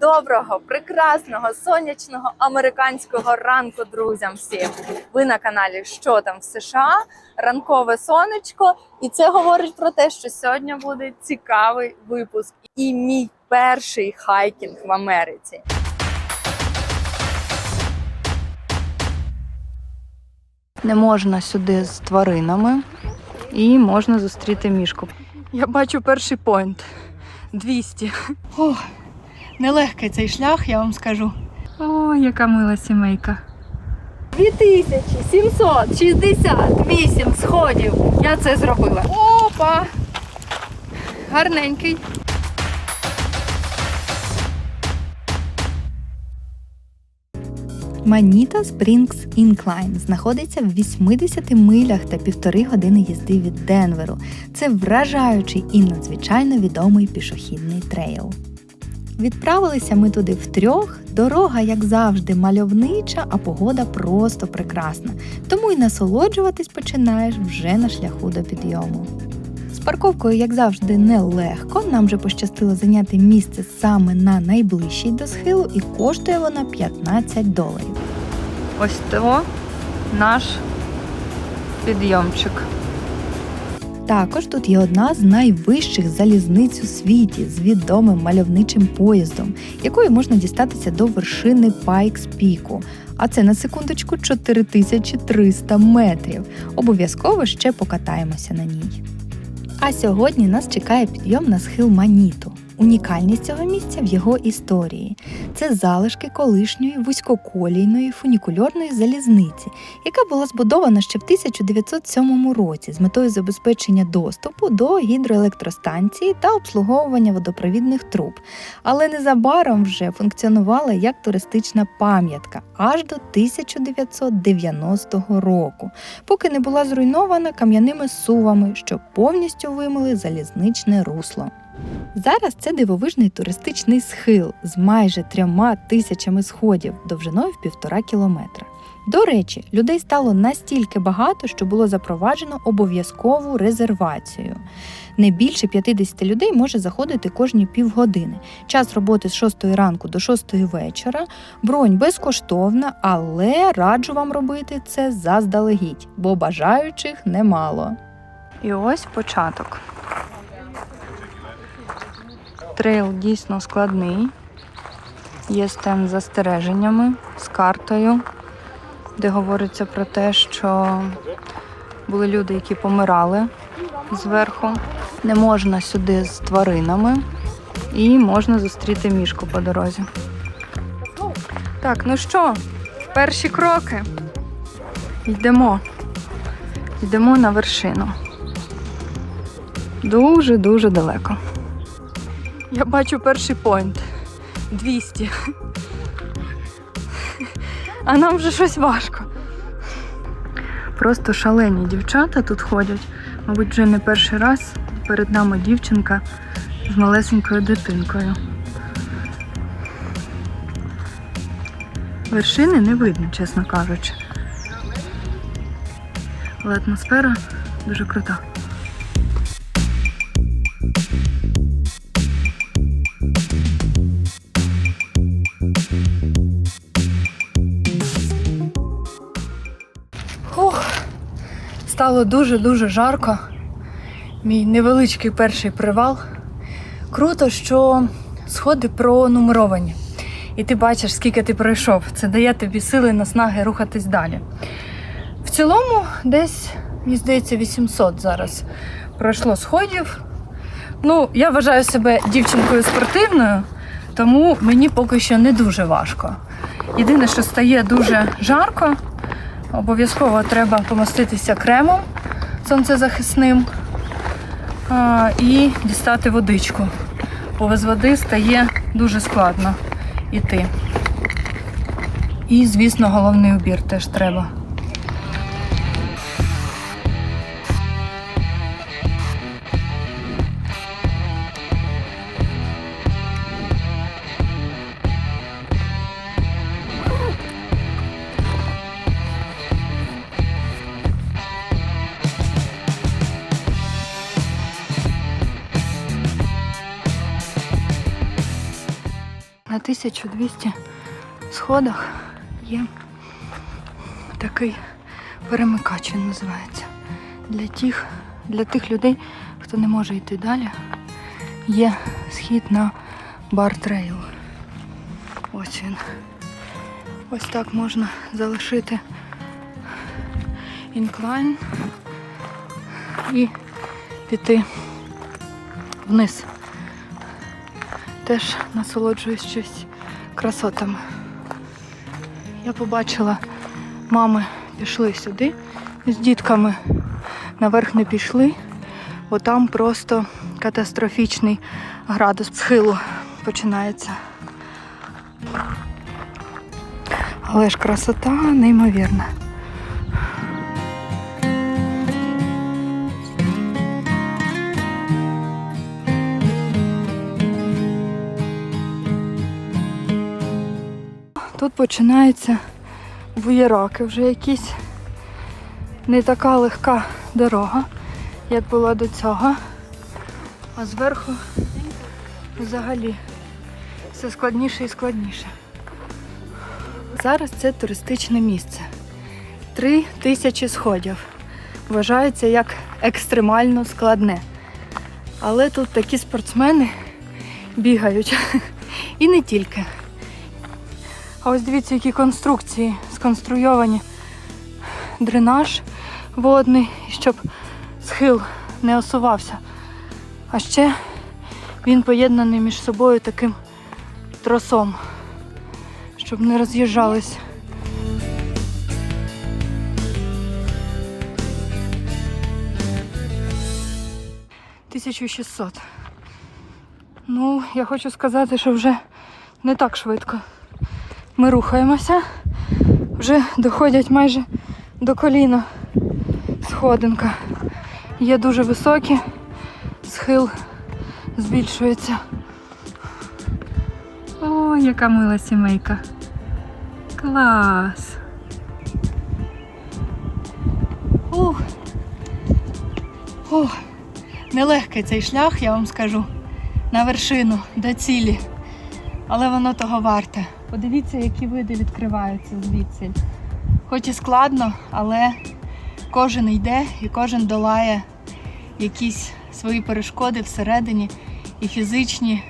Доброго, прекрасного, сонячного американського ранку друзям всім. Ви на каналі Що там в США? Ранкове сонечко. І це говорить про те, що сьогодні буде цікавий випуск і мій перший хайкінг в Америці. Не можна сюди з тваринами і можна зустріти мішку. Я бачу перший поінт 200. Ох, нелегкий цей шлях, я вам скажу. О, яка мила сімейка. 2768 сходів. Я це зробила. Опа! Гарненький. Маніта Спрінгс Інклайн знаходиться в 80 милях та півтори години їзди від Денверу. Це вражаючий і надзвичайно відомий пішохідний трейл. Відправилися ми туди втрьох. Дорога, як завжди, мальовнича, а погода просто прекрасна. Тому й насолоджуватись починаєш вже на шляху до підйому. З парковкою, як завжди, нелегко. Нам же пощастило зайняти місце саме на найближчій до схилу, і коштує вона 15 доларів. Ось то наш підйомчик. Також тут є одна з найвищих залізниць у світі з відомим мальовничим поїздом, якою можна дістатися до вершини Пайкс Піку. А це на секундочку 4300 метрів. Обов'язково ще покатаємося на ній. А сьогодні нас чекає підйом на схил Маніту. Унікальність цього місця в його історії. Це залишки колишньої вузькоколійної фунікульорної залізниці, яка була збудована ще в 1907 році з метою забезпечення доступу до гідроелектростанції та обслуговування водопровідних труб, але незабаром вже функціонувала як туристична пам'ятка аж до 1990 року, поки не була зруйнована кам'яними сувами, що повністю вимили залізничне русло. Зараз це дивовижний туристичний схил з майже трьома тисячами сходів довжиною в півтора кілометра. До речі, людей стало настільки багато, що було запроваджено обов'язкову резервацію. Не більше 50 людей може заходити кожні півгодини. Час роботи з 6 ранку до 6 вечора. Бронь безкоштовна, але раджу вам робити це заздалегідь, бо бажаючих немало. І ось початок. Трейл дійсно складний. Є стенд з застереженнями, з картою, де говориться про те, що були люди, які помирали зверху. Не можна сюди з тваринами і можна зустріти мішку по дорозі. Так, ну що, перші кроки. Йдемо. Йдемо на вершину. Дуже-дуже далеко. Я бачу перший поінт. 200. А нам вже щось важко. Просто шалені дівчата тут ходять. Мабуть, вже не перший раз перед нами дівчинка з малесенькою дитинкою. Вершини не видно, чесно кажучи. Але атмосфера дуже крута. Стало дуже-дуже жарко. Мій невеличкий перший привал. Круто, що сходи пронумеровані. І ти бачиш, скільки ти пройшов. Це дає тобі сили наснаги рухатись далі. В цілому, десь, мені здається, 800 зараз пройшло сходів. Ну, я вважаю себе дівчинкою спортивною, тому мені поки що не дуже важко. Єдине, що стає дуже жарко, обов'язково треба помаститися кремом сонцезахисним і дістати водичку. Бо без води стає дуже складно йти. І, звісно, головний убір теж треба. 1200 сходах є такий перемикач, він називається. Для тих, для тих людей, хто не може йти далі, є схід на бар трейл. Ось він. Ось так можна залишити інклайн і піти вниз. Теж насолоджуючись красотами. Я побачила, мами пішли сюди з дітками, наверх не пішли, бо там просто катастрофічний градус схилу починається. Але ж красота неймовірна. Тут починається буєраки, вже якісь не така легка дорога, як була до цього. А зверху взагалі все складніше і складніше. Зараз це туристичне місце. Три тисячі сходів. Вважається як екстремально складне. Але тут такі спортсмени бігають. І не тільки. А ось дивіться, які конструкції сконструйовані. Дренаж водний, щоб схил не осувався. А ще він поєднаний між собою таким тросом, щоб не роз'їжджались. Тисячу шістсот. Ну, я хочу сказати, що вже не так швидко. Ми рухаємося, вже доходять майже до коліна сходинка. Є дуже високі, схил збільшується. О, яка мила сімейка. Клас. Ух. Ух. Нелегкий цей шлях, я вам скажу. На вершину, до цілі. Але воно того варте. Подивіться, які види відкриваються звідси. Хоч і складно, але кожен йде і кожен долає якісь свої перешкоди всередині, і фізичні,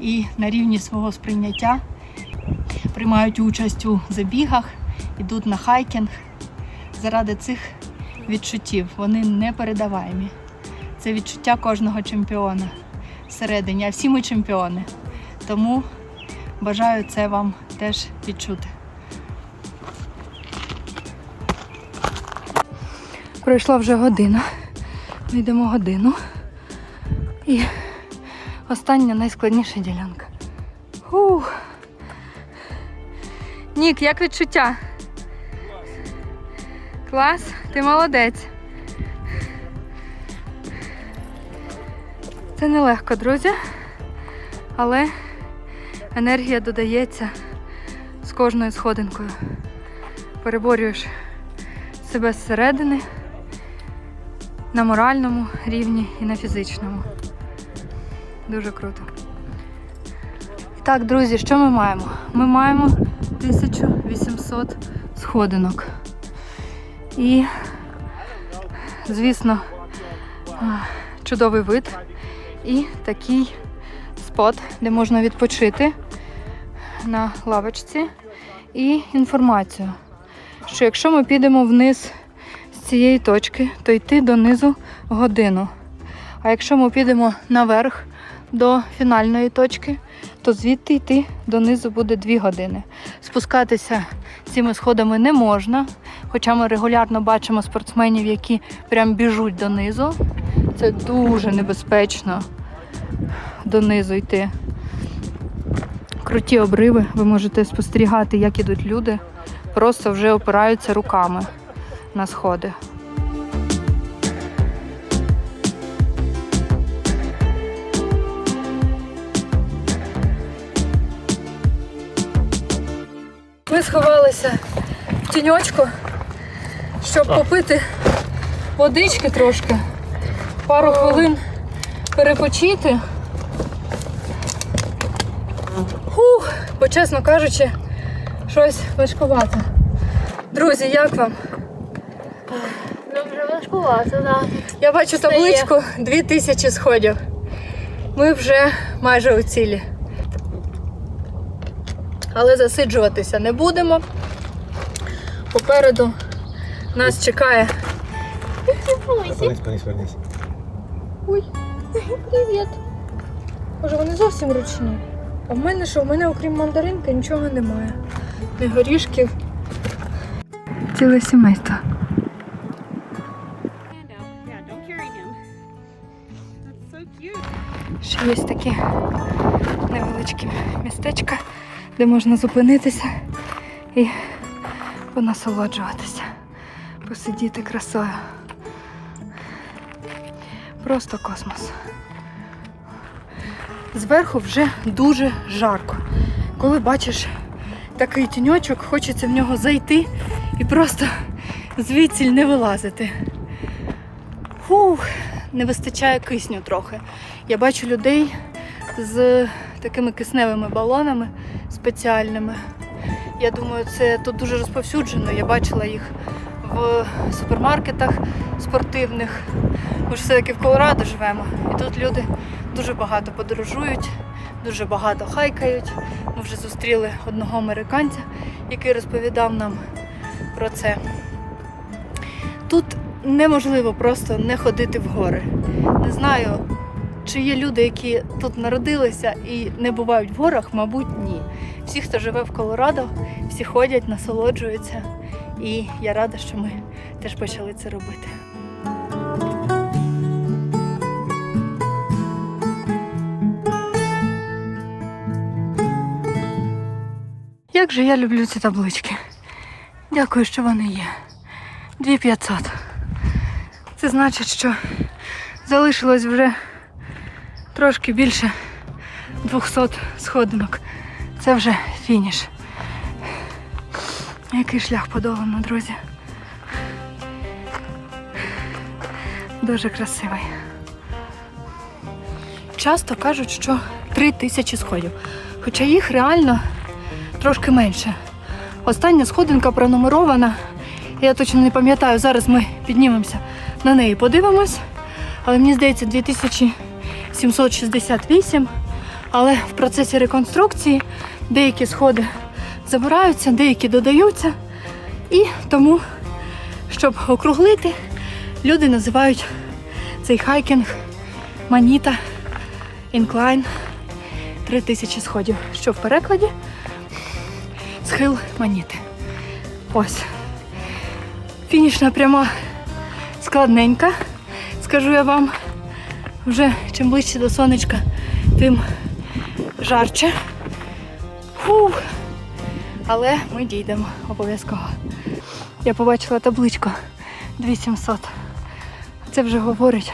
і на рівні свого сприйняття. Приймають участь у забігах, йдуть на хайкінг. Заради цих відчуттів вони не передаваємі. Це відчуття кожного чемпіона всередині, а всі ми чемпіони. Тому бажаю це вам теж відчути. Пройшла вже година. Ми йдемо годину. І остання найскладніша ділянка. Ух. Нік, як відчуття? Клас, ти молодець. Це нелегко, друзі, але енергія додається з кожною сходинкою. Переборюєш себе зсередини на моральному рівні і на фізичному. Дуже круто. Так, друзі, що ми маємо? Ми маємо 1800 сходинок. І, звісно, чудовий вид і такий спот, де можна відпочити на лавочці. І інформацію, що якщо ми підемо вниз з цієї точки, то йти донизу годину. А якщо ми підемо наверх до фінальної точки, то звідти йти донизу буде 2 години. Спускатися цими сходами не можна, хоча ми регулярно бачимо спортсменів, які прям біжуть донизу. Це дуже небезпечно донизу йти. Круті обриви, ви можете спостерігати, як ідуть люди, просто вже опираються руками на сходи. Ми сховалися в тіньочку, щоб попити водички трошки, пару хвилин перепочити. Фух. Бо, чесно кажучи, щось важкувато. Друзі, як вам? Ну, вже важкувато, да. Я бачу Встає. табличку 2000 сходів. Ми вже майже у цілі. Але засиджуватися не будемо. Попереду нас чекає. Ой, Повернись, повернись, повернись. привіт. Може, вони зовсім ручні. В мене що? В мене окрім мандаринки нічого немає. Ні горішків. Ціле сімейство. Ще є такі невеличкі містечка, де можна зупинитися і понасолоджуватися, посидіти красою. Просто космос. Зверху вже дуже жарко. Коли бачиш такий тіньочок, хочеться в нього зайти і просто звідсіль не вилазити. Фух, не вистачає кисню трохи. Я бачу людей з такими кисневими балонами спеціальними. Я думаю, це тут дуже розповсюджено. Я бачила їх в супермаркетах спортивних. Ми ж все-таки в Колорадо живемо. І тут люди дуже багато подорожують, дуже багато хайкають. Ми вже зустріли одного американця, який розповідав нам про це. Тут неможливо просто не ходити в гори. Не знаю, чи є люди, які тут народилися і не бувають в горах, мабуть, ні. Всі, хто живе в Колорадо, всі ходять, насолоджуються. І я рада, що ми теж почали це робити. Як же я люблю ці таблички. Дякую, що вони є. 2500. Це значить, що залишилось вже трошки більше 200 сходинок. Це вже фініш. Який шлях подолано, друзі. Дуже красивий. Часто кажуть, що 3 тисячі сходів. Хоча їх реально трошки менше. Остання сходинка пронумерована. Я точно не пам'ятаю, зараз ми піднімемося на неї, подивимось. Але мені здається, 2768. Але в процесі реконструкції деякі сходи забираються, деякі додаються. І тому, щоб округлити, люди називають цей хайкінг Маніта Інклайн 3000 сходів, що в перекладі схил Маніти. Ось. Фінішна пряма складненька, скажу я вам. Вже чим ближче до сонечка, тим жарче. Фух. Але ми дійдемо обов'язково. Я побачила табличку 2700. Це вже говорить,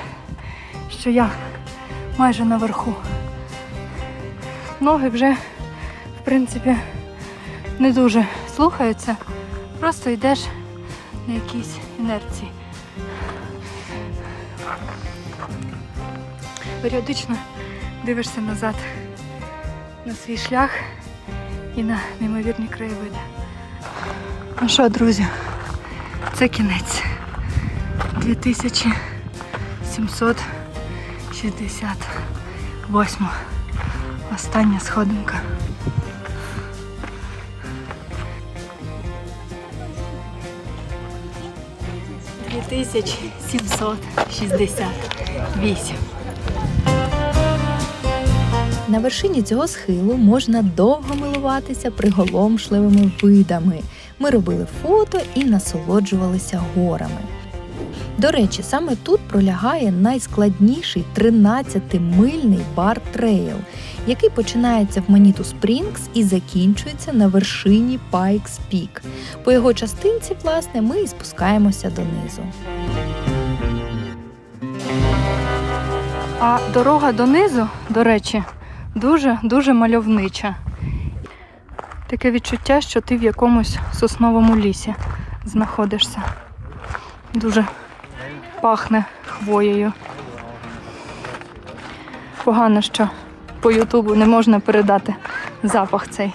що я майже наверху. Ноги вже, в принципі, не дуже слухаються. Просто йдеш на якійсь інерції. Періодично дивишся назад на свій шлях і на неймовірні краєвиди. Ну що, друзі, це кінець. 2768. Остання сходинка. Шістдесят вісім. На вершині цього схилу можна довго милуватися приголомшливими видами. Ми робили фото і насолоджувалися горами. До речі, саме тут пролягає найскладніший 13-мильний бар трейл, який починається в Маніту Спрінгс і закінчується на вершині Пайкс Пік. По його частинці, власне, ми і спускаємося донизу. А дорога донизу, до речі, дуже дуже мальовнича. Таке відчуття, що ти в якомусь сосновому лісі знаходишся. Дуже пахне хвоєю. Погано, що по Ютубу не можна передати запах цей.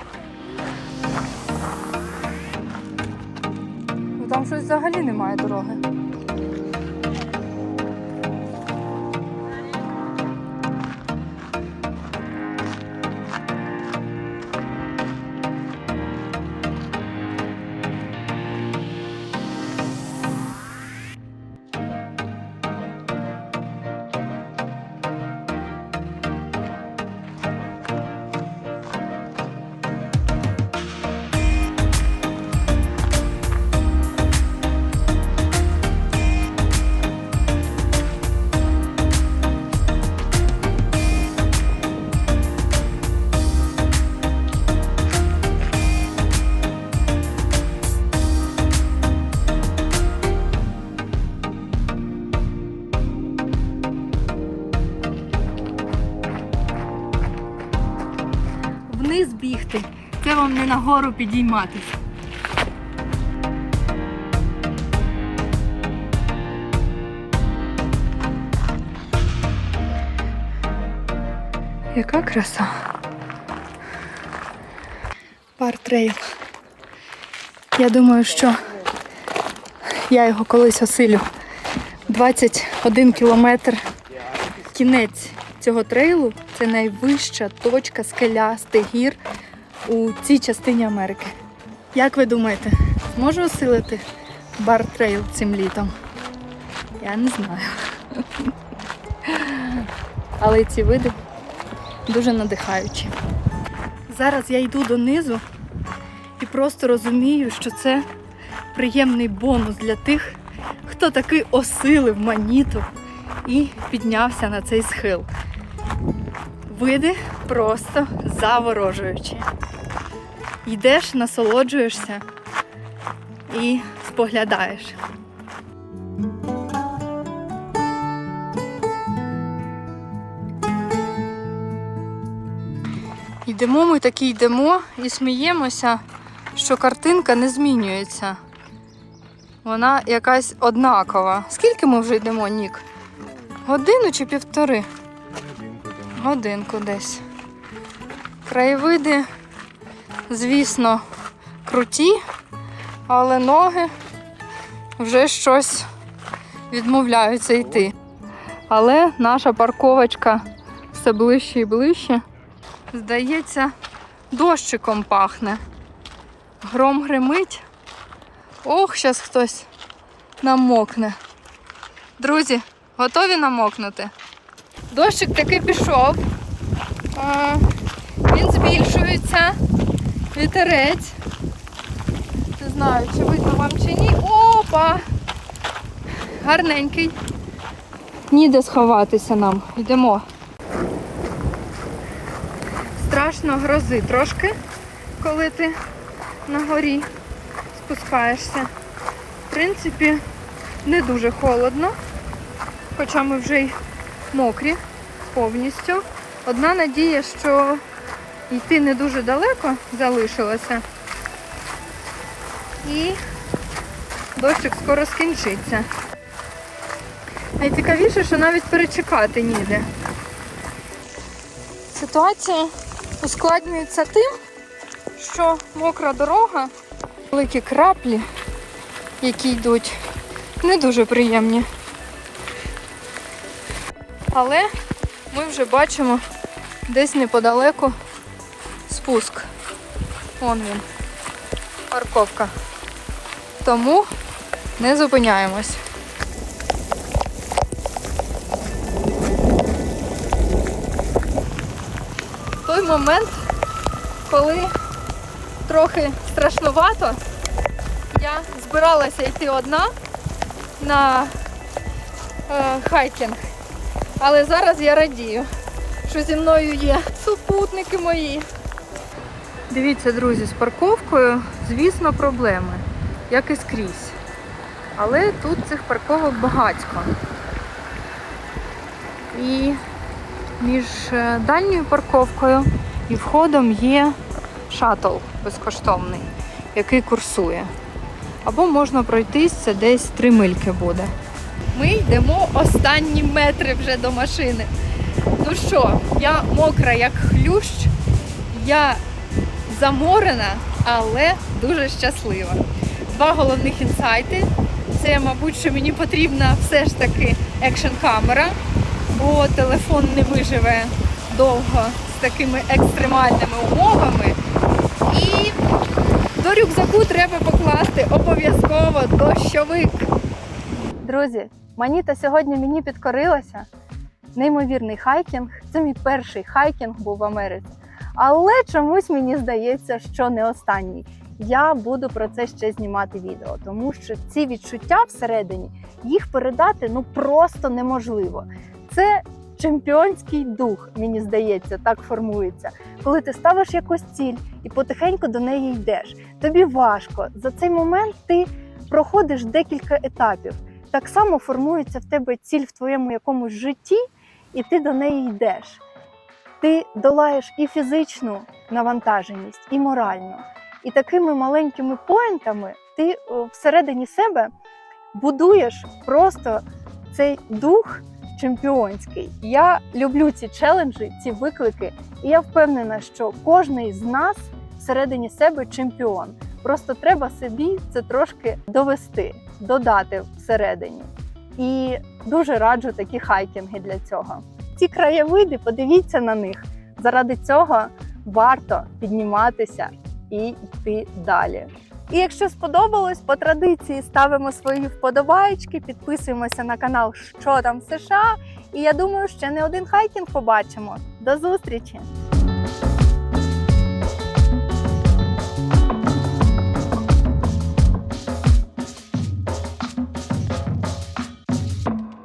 Ну, там щось взагалі немає дороги. Вам не нагору підійматися. Яка краса. Партрейл. Я думаю, що я його колись осилю. 21 кілометр. Кінець цього трейлу це найвища точка скелястих гір у цій частині Америки. Як ви думаєте, зможу осилити бар-трейл цим літом? Я не знаю. Але ці види дуже надихаючі. Зараз я йду донизу і просто розумію, що це приємний бонус для тих, хто таки осилив маніту і піднявся на цей схил. Види просто заворожуючі. Йдеш, насолоджуєшся і споглядаєш. Йдемо ми таки йдемо і сміємося, що картинка не змінюється. Вона якась однакова. Скільки ми вже йдемо, Нік? Годину чи півтори? Годинку десь. Краєвиди, звісно, круті, але ноги вже щось відмовляються йти. Але наша парковочка все ближче і ближче. Здається, дощиком пахне. Гром гримить. Ох, зараз хтось намокне. Друзі, готові намокнути? Дощик таки пішов. Він збільшується. Вітерець. Не знаю, чи видно вам чи ні. Опа! Гарненький. Ніде сховатися нам. Йдемо. Страшно грози трошки, коли ти на горі спускаєшся. В принципі, не дуже холодно, хоча ми вже й мокрі повністю. Одна надія, що йти не дуже далеко залишилося. І дощик скоро скінчиться. Найцікавіше, що навіть перечекати ніде. Ситуація ускладнюється тим, що мокра дорога, великі краплі, які йдуть, не дуже приємні. Але ми вже бачимо десь неподалеку спуск. Вон він. Парковка. Тому не зупиняємось. Той момент, коли трохи страшнувато, я збиралася йти одна на е, хайкінг. Але зараз я радію, що зі мною є супутники мої. Дивіться, друзі, з парковкою, звісно, проблеми, як і скрізь. Але тут цих парковок багатько. І між е, дальньою парковкою і входом є шатл безкоштовний, який курсує. Або можна пройтись, це десь 3 мильки буде. Ми йдемо останні метри вже до машини. Ну що, я мокра як хлющ, я заморена, але дуже щаслива. два головних інсайти. Це, мабуть, що мені потрібна все ж таки екшн камера, бо телефон не виживе довго з такими екстремальними умовами. І до рюкзаку треба покласти обов'язково дощовик. Друзі, Маніта сьогодні мені підкорилася. Неймовірний хайкінг. Це мій перший хайкінг був в Америці. Але чомусь мені здається, що не останній. Я буду про це ще знімати відео, тому що ці відчуття всередині їх передати ну просто неможливо. Це чемпіонський дух, мені здається, так формується. Коли ти ставиш якусь ціль і потихеньку до неї йдеш. Тобі важко. За цей момент ти проходиш декілька етапів. Так само формується в тебе ціль в твоєму якомусь житті, і ти до неї йдеш. Ти долаєш і фізичну навантаженість, і моральну. І такими маленькими поінтами ти всередині себе будуєш просто цей дух чемпіонський. Я люблю ці челенджі, ці виклики, і я впевнена, що кожен з нас всередині себе чемпіон. Просто треба собі це трошки довести, додати всередині. І дуже раджу такі хайкінги для цього. Ці краєвиди, подивіться на них. Заради цього варто підніматися і йти далі. І якщо сподобалось, по традиції ставимо свої вподобайки, підписуємося на канал Що там в США. І я думаю, ще не один хайкінг побачимо. До зустрічі!